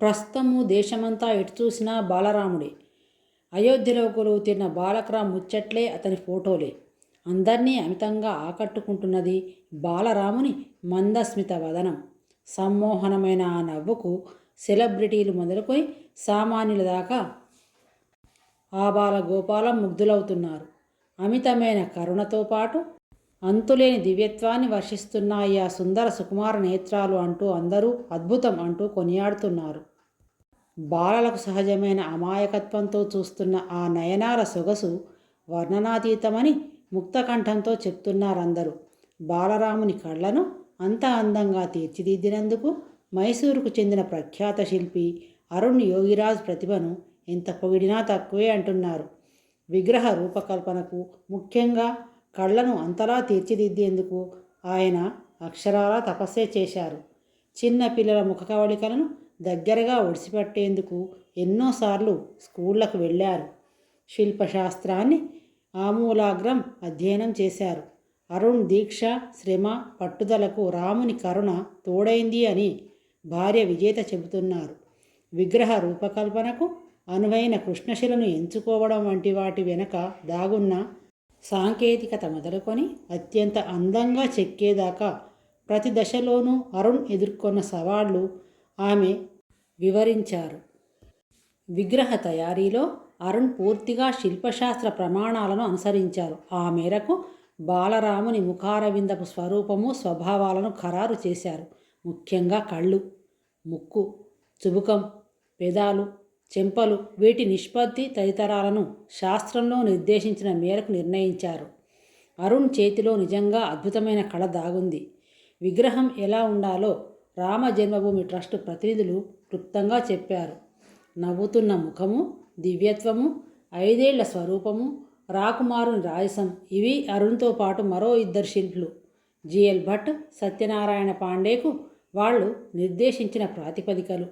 ప్రస్తుతము దేశమంతా ఎటు చూసినా బాలరాముడే. అయోధ్యలో కొలువుతిన్న తీరిన ముచ్చట్లే అతని ఫోటోలే. అందరినీ అమితంగా ఆకట్టుకుంటున్నది బాలరాముని మందస్మిత వదనం. సమ్మోహనమైన ఆ నవ్వుకు సెలబ్రిటీలు మొదలుకొని సామాన్యుల దాకా ఆబాల గోపాలం ముగ్ధులవుతున్నారు. అమితమైన కరుణతో పాటు అంతులేని దివ్యత్వాన్ని వర్షిస్తున్నాయి ఆ సుందర సుకుమార నేత్రాలు అంటూ అందరూ అద్భుతం అంటూ కొనియాడుతున్నారు. బాలలకు సహజమైన అమాయకత్వంతో చూస్తున్న ఆ నయనాల సొగసు వర్ణనాతీతమని ముక్తకంఠంతో చెప్తున్నారందరూ. బాలరాముని కళ్ళను అంత అందంగా తీర్చిదిద్దినందుకు మైసూరుకు చెందిన ప్రఖ్యాత శిల్పి అరుణ్ యోగిరాజ్ ప్రతిభను ఎంత పొగిడినా తక్కువే అంటున్నారు. విగ్రహ రూపకల్పనకు ముఖ్యంగా కళ్ళను అంతలా తీర్చిదిద్దేందుకు ఆయన అక్షరాలా తపస్సే చేశారు. చిన్న పిల్లల ముఖ కవళికలను దగ్గరగా ఒడిసిపెట్టేందుకు ఎన్నోసార్లు స్కూళ్ళకు వెళ్ళారు. శిల్పశాస్త్రాన్ని ఆమూలాగ్రం అధ్యయనం చేశారు. అరుణ్ దీక్ష శ్రమ పట్టుదలకు రాముని కరుణ తోడైంది అని భార్య విజేత చెబుతున్నారు. విగ్రహ రూపకల్పనకు అనువైన కృష్ణశిలను ఎంచుకోవడం వంటి వాటి వెనక దాగున్న సాంకేతికత మొదలుకొని అత్యంత అందంగా చెక్కేదాకా ప్రతి దశలోనూ అరుణ్ ఎదుర్కొన్న సవాళ్ళు ఆమె వివరించారు. విగ్రహ తయారీలో అరుణ్ పూర్తిగా శిల్పశాస్త్ర ప్రమాణాలను అనుసరించారు. ఆ మేరకు బాలరాముని ముఖారవిందపు స్వరూపము స్వభావాలను ఖరారు చేశారు. ముఖ్యంగా కళ్ళు ముక్కు చుబుకం పెదాలు చెంపలు వీటి నిష్పత్తి తదితరాలను శాస్త్రంలో నిర్దేశించిన మేరకు నిర్ణయించారు. అరుణ్ చేతిలో నిజంగా అద్భుతమైన కళ దాగుంది. విగ్రహం ఎలా ఉండాలో రామ జన్మభూమి ట్రస్ట్ ప్రతినిధులు క్లుప్తంగా చెప్పారు. నవ్వుతున్న ముఖము దివ్యత్వము ఐదేళ్ళ స్వరూపము రాకుమారుని రాయసం ఇవి అరుణ్తో పాటు మరో ఇద్దరు శిల్పులు. జిఎల్ భట్ సత్యనారాయణ పాండేకు వాళ్ళు నిర్దేశించిన ప్రాతిపదికలు.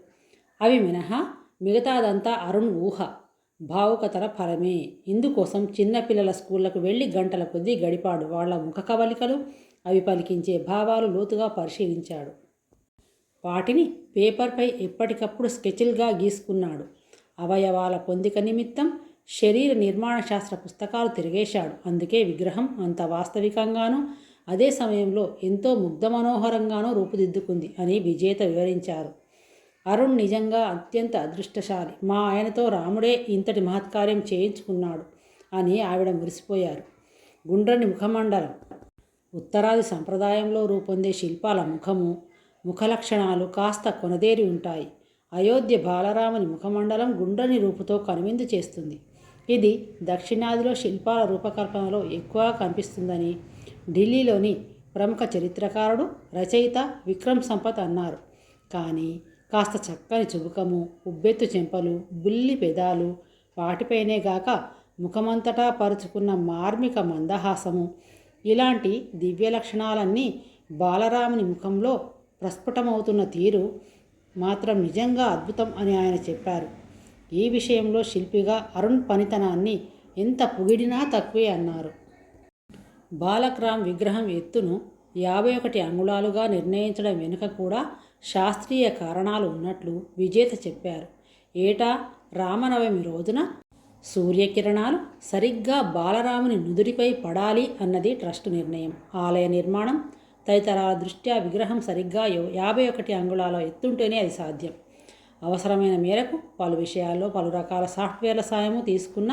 అవి మినహా మిగతాదంతా అరుణ్ ఊహ. భావుకతల ఫలమే. ఇందుకోసం చిన్నపిల్లల స్కూళ్ళకు వెళ్ళి గంటల కొద్దీ గడిపాడు. వాళ్ళ ముఖ కవలికలు అవి పలికించే భావాలు లోతుగా పరిశీలించాడు. వాటిని పేపర్పై ఎప్పటికప్పుడు స్కెచ్లుగా గీసుకున్నాడు. అవయవాల పొందిక నిమిత్తం శరీర నిర్మాణ శాస్త్ర పుస్తకాలు తిరిగేశాడు. అందుకే విగ్రహం అంత వాస్తవికంగానూ అదే సమయంలో ఎంతో ముగ్ధ మనోహరంగానూ రూపుదిద్దుకుంది అని విజేత వివరించారు. అరుణ్ నిజంగా అత్యంత అదృష్టశాలి. మా ఆయనతో రాముడే ఇంతటి మహత్కార్యం చేయించుకున్నాడు అని ఆవిడ మురిసిపోయారు. గుండ్రని ముఖమండలం. ఉత్తరాది సంప్రదాయంలో రూపొందే శిల్పాల ముఖము ముఖ లక్షణాలు కాస్త కొనదేరి ఉంటాయి. అయోధ్య బాలరాముని ముఖమండలం గుండ్రని రూపుతో కనువిందు చేస్తుంది. ఇది దక్షిణాదిలో శిల్పాల రూపకల్పనలో ఎక్కువగా కనిపిస్తుందని ఢిల్లీలోని ప్రముఖ చరిత్రకారుడు రచయిత విక్రమ్ సంపత్ అన్నారు. కానీ కాస్త చక్కని చుబుకము ఉబ్బెత్తు చెంపలు బుల్లి పెదాలు వాటిపైనే గాక ముఖమంతటా పరుచుకున్న మార్మిక మందహాసము. ఇలాంటి దివ్య లక్షణాలన్నీ బాలరాముని ముఖంలో ప్రస్ఫుటమవుతున్న తీరు మాత్రం నిజంగా అద్భుతం అని ఆయన చెప్పారు. ఈ విషయంలో శిల్పిగా అరుణ్ పనితనాన్ని ఎంత పొగిడినా తక్కువే అన్నారు. బాలక్రామ్ విగ్రహం ఎత్తును యాభై ఒకటి అంగుళాలుగా నిర్ణయించడం వెనుక కూడా శాస్త్రీయ కారణాలు ఉన్నట్లు విజేత చెప్పారు. ఏటా? రామనవమి రోజున సూర్యకిరణాలు సరిగ్గా బాలరాముని నుదురిపై పడాలి అన్నది ట్రస్ట్ నిర్ణయం. ఆలయ నిర్మాణం తదితరాల దృష్ట్యా విగ్రహం సరిగ్గా యాభై ఒకటి అంగుళాల ఎత్తుంటేనే అది సాధ్యం. అవసరమైన మేరకు పలు విషయాల్లో పలు రకాల సాఫ్ట్వేర్ల సాయము తీసుకున్న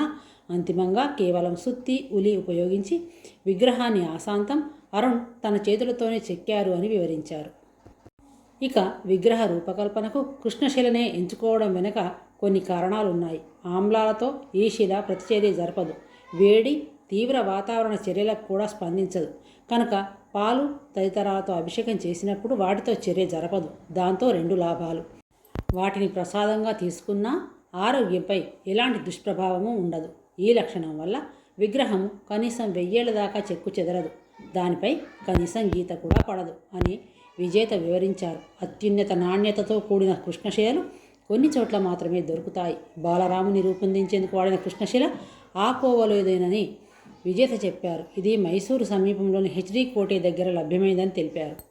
అంతిమంగా కేవలం సుత్తి ఉలి ఉపయోగించి విగ్రహాన్ని ఆశాంతం అరుణ్ తన చేతులతోనే చెక్కారు అని వివరించారు. ఇక విగ్రహ రూపకల్పనకు కృష్ణశిలనే ఎంచుకోవడం వెనుక కొన్ని కారణాలున్నాయి. ఆమ్లాలతో ఈ శిల ప్రతిచర్య జరపదు. వేడి తీవ్ర వాతావరణ చర్యలకు కూడా స్పందించదు. కనుక పాలు తదితరాలతో అభిషేకం చేసినప్పుడు వాటితో చర్య జరపదు. దాంతో రెండు లాభాలు. వాటిని ప్రసాదంగా తీసుకున్నా ఆరోగ్యంపై ఎలాంటి దుష్ప్రభావము ఉండదు. ఈ లక్షణం వల్ల విగ్రహం కనీసం వెయ్యేళ్ళ దాకా చెక్కు చెదరదు. దానిపై కనీసం గీత కూడా పడదు అని విజేత వివరించారు. అత్యున్నత నాణ్యతతో కూడిన కృష్ణశిలలు కొన్ని చోట్ల మాత్రమే దొరుకుతాయి. బాలరాముని రూపొందించేందుకు వాడిన కృష్ణశిల ఆ విజేత చెప్పారు. ఇది మైసూరు సమీపంలోని హెచ్డి కోటే దగ్గర లభ్యమైందని తెలిపారు.